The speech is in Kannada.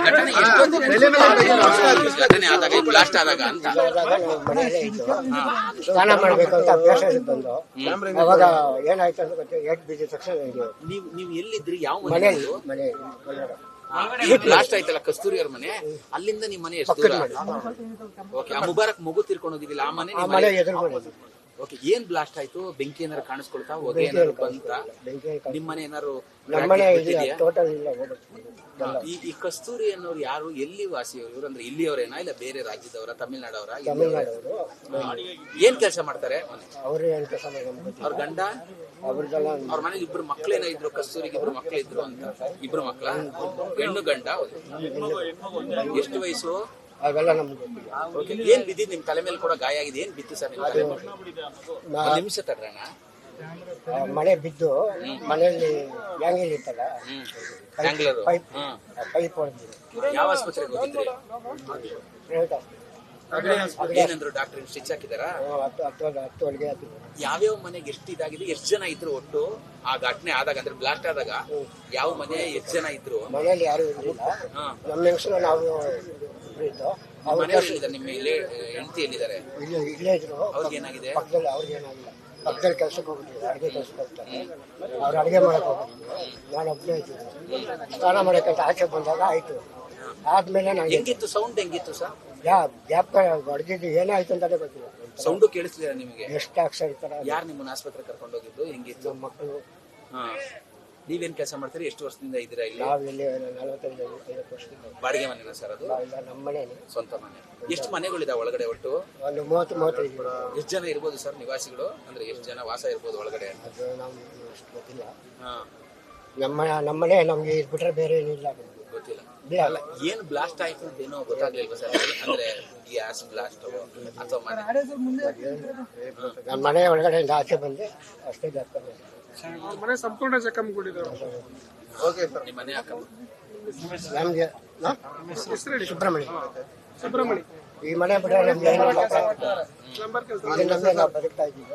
ಘಟನೆ ಎಷ್ಟೊಂದು ಘಟನೆ ಆದಾಗ ಬ್ಲಾಸ್ಟ್ ಆದಾಗ ಅಂತ ಸ್ನಾನ ಮಾಡ್ಬೇಕು ಅಂತ ಅಭ್ಯಾಸ ಬಂದು ಅವಾಗ ಏನಾಯ್ತು ಅಂತ ಗೊತ್ತಿಲ್ಲ ಏಟ್ ಬಿದ್ದ ತಕ್ಷಣ ನೀವು ನೀವು ಎಲ್ಲಿದ್ರಿ ಯಾವ ಮನೆ ಮನೆ ಬ್ಲಾಸ್ಟ್ ಆಯ್ತಲ್ಲ ಕಸ್ತೂರಿ ಅವ್ರ ಮನೆ. ಅಲ್ಲಿಂದ ನಿಮ್ ಮನೆ ಎಷ್ಟು ಓಕೆ ಮುಬಾರಕ್ ಮಗು ತಿರ್ಕೊಂಡು ಹೋಗಿದಿಲ್ಲ ಆ ಮನೆ ಆ ನಿಮ್ ಮನೆ ಮನೆ. ಎದುರು ಮನೆ ಓಕೆ ಏನ್ ಬ್ಲಾಸ್ಟ್ ಆಯ್ತು? ಬೆಂಕಿ ಏನಾರು ಕಾಣಿಸ್ಕೊಳ್ತಾ? ಹೊಗೆ ಏನಾದ್ರು ಬಂತ? ನಿಮ್ಮನೆ ನಿಮ್ ಏನಾರು ಇಲ್ಲ ಈ ಈ ಕಸ್ತೂರಿ ಅನ್ನೋರು ಯಾರು? ಎಲ್ಲಿ ವಾಸಿಯವರು? ಇವ್ರು ಅಂದ್ರೆ ಇಲ್ಲಿಯವರೇನಾ? ಇಲ್ಲ ಬೇರೆ ರಾಜ್ಯದವರ? ತಮಿಳ್ನಾಡವರ? ತಮಿಳ್ನಾಡವರು. ಏನ್ ಕೆಲಸ ಮಾಡ್ತಾರೆ? ಅವರು ಏನು ಕೆಲಸ ಮಾಡೋದು ಅವ್ರ ಗಂಡ? ಅವ್ರದ್ದೆಲ್ಲ ಅವ್ರ ಮನೇಲಿ ಇಬ್ರು ಮಕ್ಳೇನ ಇದ್ರು ಕಸ್ತೂರಿಗೆ ಇಬ್ರು ಮಕ್ಳು ಇದ್ರು ಅಂತ. ಇಬ್ರು ಮಕ್ಳ ಹೆಣ್ಣು ಗಂಡ. ಎಷ್ಟು ವಯಸ್ಸು? ಅವೆಲ್ಲ ನಮ್ಗೆ ಗೊತ್ತಿಲ್ಲ. ಓಕೆ ಏನ್ ಬಿದ್ದಿದ್ ನಿಮ್ ತಲೆ ಮೇಲೆ ಕೂಡ ಗಾಯ ಆಗಿದೆ? ಏನ್ ಬಿತ್ತು ಸರ್ ನಿಮ್ ತಲೆ ಮೇಲೆ? ನಾ- ಒಂದ್ ನಿಮಿಷ ತಡ್ರಣ ಆ ಮಳೆ ಬಿದ್ದು ಮನೆಯಲ್ಲಿ ಬ್ಯಾಂಗಿಲ್ ಇತ್ತಲ್ಲ? ಬ್ಯಾಂಗ್ಳೂರು ಪೈಪ್ ಹ್ಮ್. ಪೈಪ್ ಹೊಡೆದಿದ್ರು. ಯಾವ ಆಸ್ಪತ್ರೆಗೆ ಹೋಗಿದ್ರಿ? ಪ್ರೈವೇಟ್ ಏನಂದ್ರು ಡಾಕ್ಟರ್ ಸ್ಟಿಚ್ ಹಾಕಿದಾರಾ? ಹತ್ತು ಹತ್ತು ಹತ್ತು ಹೊಲಿಗೆ ಹಾಕಿದ್ರು. ಯಾವ್ಯಾವ ಮನೆಗೆ ಎಷ್ಟು ಇದಾಗಿದೆ? ಎಷ್ಟು ಜನ ಇದ್ರು ಒಟ್ಟು? ಆ ಘಟನೆ ಆದಾಗ ಅಂದ್ರೆ ಬ್ಲಾಸ್ಟ್ ಆದಾಗ ಯಾವ ಮನೆ ಎಷ್ಟು ಜನ ಇದ್ರು? ಮನೆಯಲ್ಲಿ ಯಾರು ಇರಲಿಲ್ಲ. ಹಾ. ನಮ್ಮ ಹೆಂಗಸರು ನಾವು ಎಲ್ಲಿದ್ದಾರೆ ನಿಮ್ಮ ಇಲ್ಲೇ ಹೆಂಡತಿ ಎಲ್ಲಿದ್ದಾರೆ? ಇಲ್ಲೇ ಇಲ್ಲೇ ಇದ್ರು. ಅವ್ರಿಗೆ ಏನಾಗಿದೆ? ಪಕ್ಕದಲ್ಲಿ ಅವ್ರಿಗೆ ಏನಾಗಿಲ್ಲ. ಪಕ್ಕದಲ್ಲಿ ಕೆಲ್ಸಕ್ಕೆ ಹೋಗ್ಬಿಟ್ಟಿದ್ರು ಅಡುಗೆ ಕೆಲಸಕ್ಕೆ ಹೋಗ್ತಾರೆ ಅವ್ರು ಅಡುಗೆ ಮಾಡಕ್ಕೆ ಹೋಗ್ಬಿಟ್ಟಿದ್ರು. ನಾನು ಒಬ್ಬನೇ ಇದ್ದಿದ್ದು ಸ್ನಾನ ಮಾಡೋಕ್ಕಂತ ಆಚೆ ಬಂದಾಗ ಆಯ್ತು. ಆದ್ಮೇಲೆ ನಾನು ಹೆಂಗಿತ್ತು ಸೌಂಡ್ ಹೆಂಗಿತ್ತು ಸರ್? ಯಾ ಗ್ಯಾಪ್ ಹೊಡೆದಿದ್ದು ಏನಾಯ್ತು ಅಂತಾನೆ ಗೊತ್ತಿಲ್ಲ. ಸೌಂಡು ಕೇಳಿಸ್ಲಿಲ್ಲ ನಿಮಗೆ? ಎಷ್ಟು ಇರ್ತಾರ ಯಾರು ನಿಮ್ಮನ್ನ ಆಸ್ಪತ್ರೆ ಕರ್ಕೊಂಡು ಹೋಗಿದ್ದು ಹೆಂಗಿತ್ತು ಮಕ್ಕಳು. ಹಾ. ನೀವೇನ್ ಕೆಲಸ ಮಾಡ್ತೀರಿ ಎಷ್ಟು ವರ್ಷದಿಂದ ಇದ್ದೀರಾ ಇಲ್ಲಿ ನಾವು ಇಲ್ಲಿ ನಲವತ್ತೈದು ಐವತ್ತು ವರ್ಷದಿಂದ ಬಾಡಿಗೆ ಮನೆನಾ ಸರ್ ಅದು ಇಲ್ಲ ನಮ್ಮ ಮನೇಲಿ ಸ್ವಂತ ಮನೆ ಎಷ್ಟು ಮನೆಗಳಿದಾವೆ ಒಳಗಡೆ ಒಟ್ಟು ಒಂದು ಮೂವತ್ತು ಮೂವತ್ತೈದು ಎಷ್ಟು ಜನ ಇರ್ಬೋದು ಸರ್ ನಿವಾಸಿಗಳು ಅಂದ್ರೆ ಎಷ್ಟು ಜನ ವಾಸ ಇರ್ಬೋದು ಒಳಗಡೆ ಅದು ನಮ್ಗೆ ಅಷ್ಟು ಗೊತ್ತಿಲ್ಲ ಹಾ ನಮ್ಮ ನಮ್ಮನೆ ನಮಗೆ ಇದ್ಬಿಟ್ರೆ ಬೇರೆ ಏನಿಲ್ಲ ಗೊತ್ತಿಲ್ಲ ಅಲ್ಲ ಏನ್ ಬ್ಲಾಸ್ಟ್ ಆಯ್ತು ಏನೋ ಗೊತ್ತಾಗ್ಲಿಲ್ವಾ ಸರ್ ಅಂದ್ರೆ ಗ್ಯಾಸ್ ಬ್ಲಾಸ್ಟ್ ಅಥವಾ ಮನೆ ನಮ್ಮ ಮನೆ ಒಳಗಡೆಯಿಂದ ಆಚೆ ಬಂದೆ ಅಷ್ಟೇ ಜಾಸ್ತಿ ಮನೆ ಸಂಪೂರ್ಣ ನಮ್ಗೆ ನಾ? ಹೆಸರು ಹೇಳಿ ಸುಬ್ರಹ್ಮಣ್ಯ. ಸುಬ್ರಹ್ಮಣ್ಯ. ಈ ಮನೆ ಬಿಟ್ಟರೆ ನಮ್ಗೆ ಏನಿಲ್ಲ ಪ್ಲಂಬರ್ ಕೆಲಸ ಇದನ್ನ ನಾವು ಬದುಕ್ತಾ ಇದ್ದೀವಿ.